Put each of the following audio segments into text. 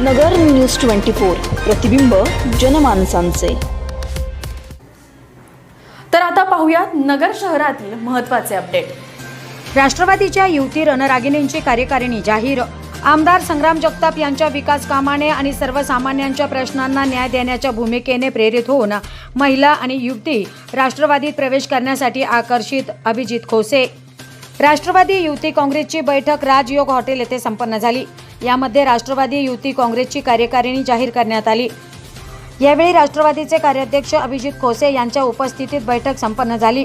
नगर news twenty four प्रतिबिंब जनमानसांचे. तर आता पाहूयात नगर शहरातील महत्त्वाचे अपडेट. राष्ट्रवादीच्या युवती रणरागिणींची कार्यकारिणी जाहीर. आमदार संग्राम जगताप यांच्या विकास कामाने आणि सर्वसामान्यांच्या प्रश्नांना न्याय देण्याच्या भूमिकेने प्रेरित होऊन महिला आणि युवती राष्ट्रवादीत प्रवेश करण्यासाठी आकर्षित अभिजित खोसे. राष्ट्रवादी युवती काँग्रेसची बैठक राजयोग हॉटेल येथे संपन्न झाली. यामध्ये राष्ट्रवादी युती काँग्रेसची कार्यकारिणी जाहीर करण्यात आली. यावेळी राष्ट्रवादीचे कार्याध्यक्ष अभिजित खोसे यांच्या उपस्थितीत बैठक संपन्न झाली.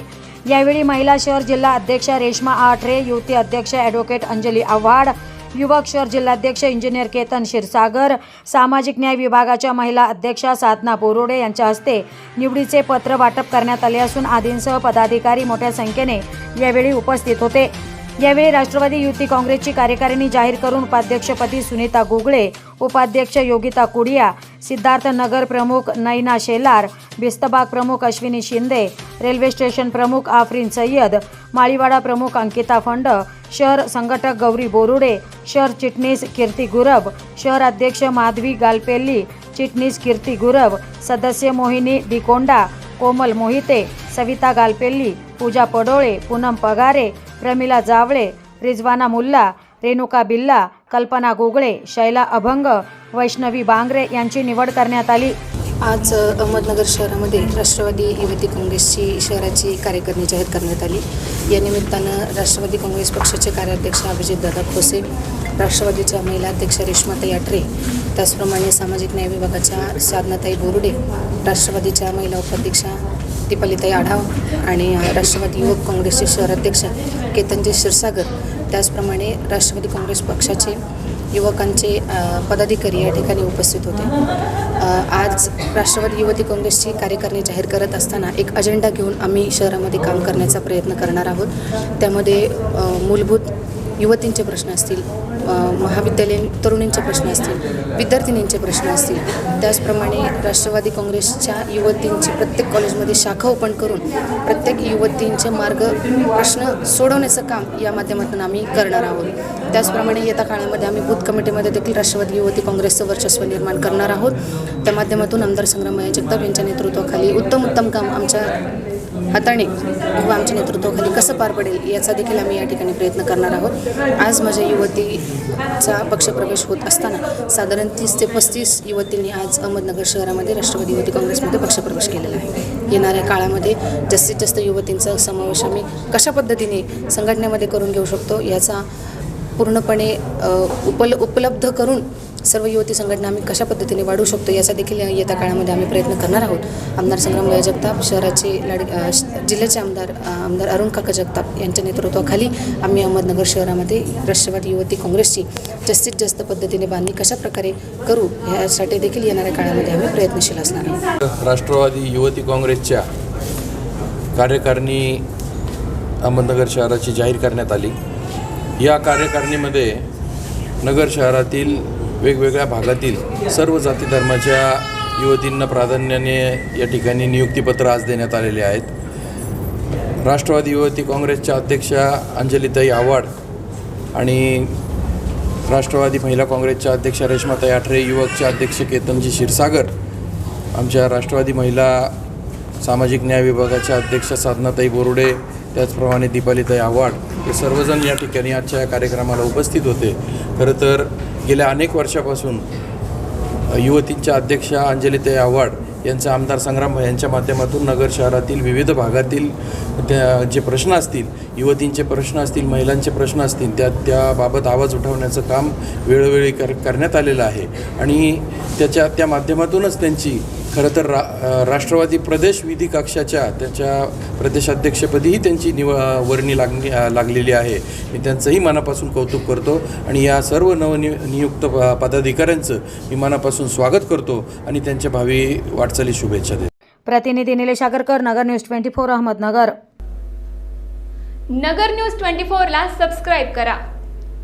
यावेळी महिला शहर जिल्हा अध्यक्षा रेश्मा आठरे युवती अध्यक्ष ॲडव्होकेट अंजली आव्हाड युवक शहर जिल्हाध्यक्ष इंजिनियर केतन क्षीरसागर सामाजिक न्याय विभागाच्या महिला अध्यक्षा साधना बोरोडे यांच्या हस्ते निवडीचे पत्र वाटप करण्यात आले असून आदींसह पदाधिकारी मोठ्या संख्येने यावेळी उपस्थित होते. यावेळी राष्ट्रवादी युती काँग्रेसची कार्यकारिणी जाहीर करून उपाध्यक्षपदी सुनीता गुगळे उपाध्यक्ष योगिता कुडिया सिद्धार्थ नगर प्रमुख नैना शेलार बिस्तबाग प्रमुख अश्विनी शिंदे रेल्वे स्टेशन प्रमुख आफरीन सय्यद माळीवाडा प्रमुख अंकिता फंड शहर संघटक गौरी बोरुडे शहर चिटणीस कीर्ती गुरब शहर अध्यक्ष माधवी गालपेल्ली चिटणीस कीर्ती गुरब सदस्य मोहिनी डिकोंडा कोमल मोहिते सविता गालपेल्ली पूजा पडोळे पूनम पगारे प्रमिला जावळे रिजवाना मुल्ला रेणुका बिल्ला कल्पना गोगळे शैला अभंग वैष्णवी बांगरे यांची निवड करण्यात आली. आज अहमदनगर शहरामध्ये राष्ट्रवादी युवती काँग्रेसची शहराची कार्यकारिणी जाहीर करण्यात आली. या निमित्तानं राष्ट्रवादी काँग्रेस पक्षाचे कार्याध्यक्ष अभिजित दादा खोसे राष्ट्रवादीच्या महिला अध्यक्ष रेश्माताई आटरे त्याचप्रमाणे सामाजिक न्याय विभागाच्या साधनाताई बोरुडे राष्ट्रवादीच्या महिला उपाध्यक्षा दीपालीताई आढाव आणि राष्ट्रवादी युवक काँग्रेसचे शहर अध्यक्ष केतनजी क्षीरसागर. त्याचप्रमाणे राष्ट्रवादी काँग्रेस पक्षाचे युवकांचे पदाधिकारी या ठिकाणी उपस्थित होते. आज राष्ट्रवादी युवती काँग्रेसची कार्यकारिणी जाहीर करत असताना एक अजेंडा घेऊन आम्ही शहरामध्ये काम करण्याचा प्रयत्न करणार आहोत. त्यामध्ये मूलभूत युवतींचे प्रश्न असतील महाविद्यालयीन तरुणींचे प्रश्न असतील विद्यार्थिनींचे प्रश्न असतील त्याचप्रमाणे राष्ट्रवादी काँग्रेसच्या युवतींची प्रत्येक कॉलेजमध्ये शाखा ओपन करून प्रत्येक युवतींचे मार्ग प्रश्न सोडवण्याचं काम या माध्यमातून आम्ही करणार आहोत. त्याचप्रमाणे येत्या काळामध्ये आम्ही बूथ कमिटीमध्ये देखील राष्ट्रवादी युवती काँग्रेसचं वर्चस्व निर्माण करणार आहोत. त्या माध्यमातून आमदार संग्रामय्या जगताप यांच्या नेतृत्वाखाली उत्तम उत्तम काम आमच्या हाताने किंवा आमच्या नेतृत्वाखाली कसं पार पडेल याचा देखील आम्ही या ठिकाणी प्रयत्न करणार आहोत. आज माझ्या युवतीचा पक्षप्रवेश होत असताना साधारण तीस ते पस्तीस युवतींनी आज अहमदनगर शहरामध्ये राष्ट्रवादी युवती काँग्रेसमध्ये पक्षप्रवेश केलेला आहे. येणाऱ्या काळामध्ये जास्तीत जास्त युवतींचा समावेश आम्ही कशा पद्धतीने संघटनेमध्ये करून घेऊ शकतो याचा पूर्णपणे उपल उपलब्ध करून सर्व युवती संघटना आम्ही कशा पद्धतीने वाढवू शकतो याचा देखील येत्या काळामध्ये आम्ही प्रयत्न करणार आहोत. आमदार संग्राम जगताप शहराचे लाड श- जिल्ह्याचे आमदार आमदार अरुण काका जगताप यांच्या नेतृत्वाखाली आम्ही अहमदनगर शहरामध्ये राष्ट्रवादी युवती काँग्रेसची जास्तीत जास्त पद्धतीने बांधणी कशा प्रकारे करू यासाठी देखील येणाऱ्या काळामध्ये आम्ही प्रयत्नशील असणार आहोत. राष्ट्रवादी युवती काँग्रेसच्या कार्यकारिणी अहमदनगर शहराची जाहीर करण्यात आली. या कार्यकारिणीमध्ये नगर शहरातील वेगवेगळ्या भागातील सर्व जाती धर्माच्या युवतींना प्राधान्याने या ठिकाणी नियुक्तीपत्र आज देण्यात आलेले आहेत. राष्ट्रवादी युवती काँग्रेसच्या अध्यक्षा अंजलीताई आव्हाड आणि राष्ट्रवादी महिला काँग्रेसच्या अध्यक्षा रेश्माताई आठरे युवकच्या अध्यक्ष केतनजी क्षीरसागर आमच्या राष्ट्रवादी महिला सामाजिक न्याय विभागाच्या अध्यक्ष साधनाताई बोरुडे त्याचप्रमाणे दीपालीताई आव्हाड हे सर्वजण या ठिकाणी आजच्या या कार्यक्रमाला उपस्थित होते. खरं तर गेल्या अनेक वर्षापासून युवतींच्या अध्यक्षा अंजलीताई आव्हाड यांचं आमदार संग्राम यांच्या माध्यमातून नगर शहरातील विविध भागातील त्या जे प्रश्न असतील युवतींचे प्रश्न असतील महिलांचे प्रश्न असतील त्या त्याबाबत आवाज उठवण्याचं काम वेळोवेळी कर करण्यात आलेलं आहे. आणि त्याच्या त्या माध्यमातूनच त्यांची खरं तर रा राष्ट्रवादी प्रदेश विधी कक्षाच्या त्याच्या प्रदेशाध्यक्षपदीही त्यांची निव वर्णी लागणी लागलेली आहे. मी त्यांचंही मनापासून कौतुक करतो आणि या सर्व नवनि नियुक्त प- पदाधिकाऱ्यांचं मी मनापासून स्वागत करतो आणि त्यांच्या भावी वाटचाली शुभेच्छा देतो. प्रतिनिधी Nilesh Agarkar Nagar news twenty four Ahmednagar. Nagar news twenty फोरला सबस्क्राईब करा.